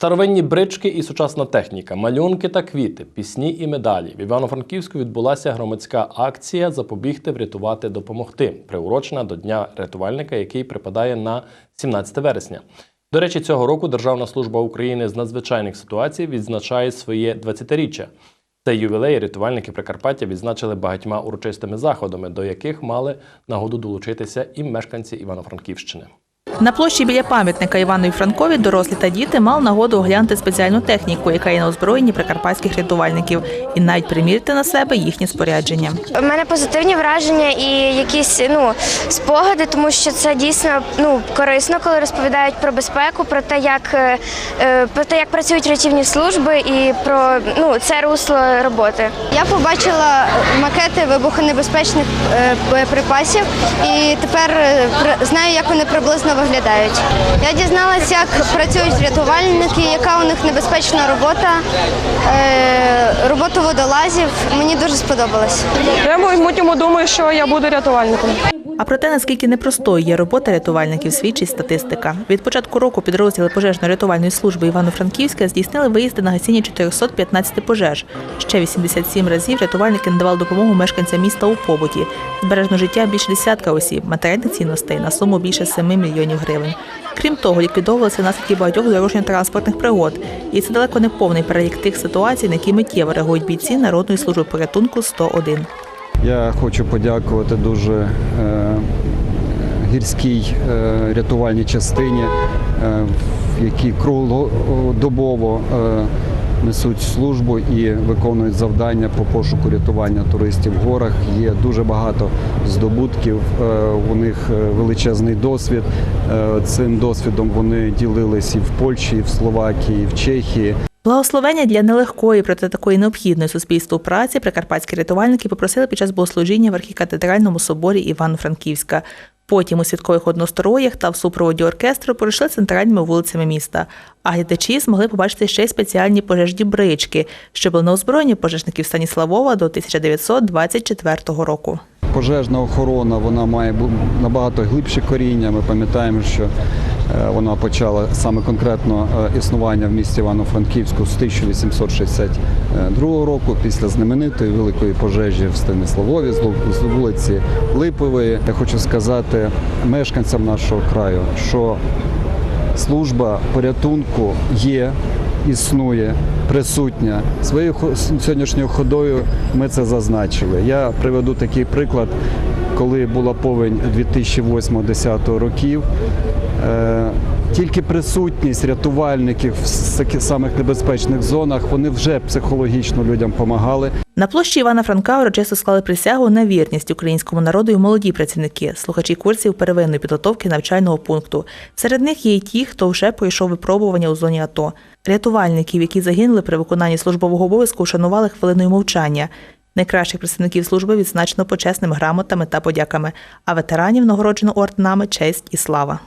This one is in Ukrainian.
Старовинні брички і сучасна техніка, малюнки та квіти, пісні і медалі. В Івано-Франківську відбулася громадська акція Запобігти, врятувати, допомогти, приурочена до Дня рятувальника, який припадає на 17 вересня. До речі, цього року Державна служба України з надзвичайних ситуацій відзначає своє 20-річчя. Цей ювілей рятувальники Прикарпаття відзначили багатьма урочистими заходами, до яких мали нагоду долучитися і мешканці Івано-Франківщини. На площі біля пам'ятника Іванові Франкові дорослі та діти мали нагоду оглянути спеціальну техніку, яка є на озброєнні прикарпатських рятувальників, і навіть примірити на себе їхнє спорядження. У мене позитивні враження і якісь ну спогади, тому що це дійсно ну корисно, коли розповідають про безпеку, про те, як е, е, про те, як працюють рятівні служби, і про ну це русло роботи. Я побачила макети вибухонебезпечних е, боєприпасів і тепер знаю, як вони приблизно виглядають. Я дізналася, як працюють рятувальники, яка у них небезпечна робота, роботу робота водолазів. Мені дуже сподобалось. Я майбутньому думаю, що я буду рятувальником. А про те, наскільки непростою є робота рятувальників, свідчить статистика. Від початку року підрозділи пожежно-рятувальної служби Івано-Франківська здійснили виїзди на гасіння 415 пожеж. Ще 87 разів рятувальники надавали допомогу мешканцям міста у побуті. Збережено життя більше десятка осіб, матеріальних цінностей на суму більше 7 мільйонів гривень. Крім того, ліквідовувалися наслідки багатьох дорожньо-транспортних пригод. І це далеко не повний перелік тих ситуацій, на які миттєво реагують бійці Народної служби порятунку 101. Я хочу подякувати дуже е, гірській е, рятувальній частині, е, в якій круглодобово несуть службу і виконують завдання по пошуку рятування туристів в горах. Є дуже багато здобутків. У них величезний досвід. Цим досвідом вони ділились і в Польщі, і в Словакії, і в Чехії. Благословення для нелегкої, проте такої необхідної суспільству праці прикарпатські рятувальники попросили під час богослужіння в архікатедральному соборі Івано-Франківська. Потім у святкових одностроях та в супроводі оркестру пройшли центральними вулицями міста. А глядачі змогли побачити ще й спеціальні пожежні брички, що були на озброєнні пожежників Станіславова до 1924 року. Пожежна охорона вона має набагато глибше коріння. Ми пам'ятаємо, що вона почала саме конкретно е, існування в місті Івано-Франківську з 1862 року, після знаменитої великої пожежі в Станиславові з вулиці Липової. Я хочу сказати мешканцям нашого краю, що служба порятунку є, існує, присутня. Своєю сьогоднішньою ходою ми це зазначили. Я приведу такий приклад, коли була повень 2008-2010 років. Е, Тільки присутність рятувальників в таких самих небезпечних зонах вони вже психологічно людям допомагали. На площі Івана Франка урочисто склали присягу на вірність українському народу і молоді працівники, слухачі курсів первинної підготовки навчального пункту. Серед них є й ті, хто вже пройшов випробування у зоні АТО. Рятувальників, які загинули при виконанні службового обов'язку, вшанували хвилиною мовчання. Найкращих представників служби відзначено почесними грамотами та подяками, а ветеранів нагороджено орденами честь і слава.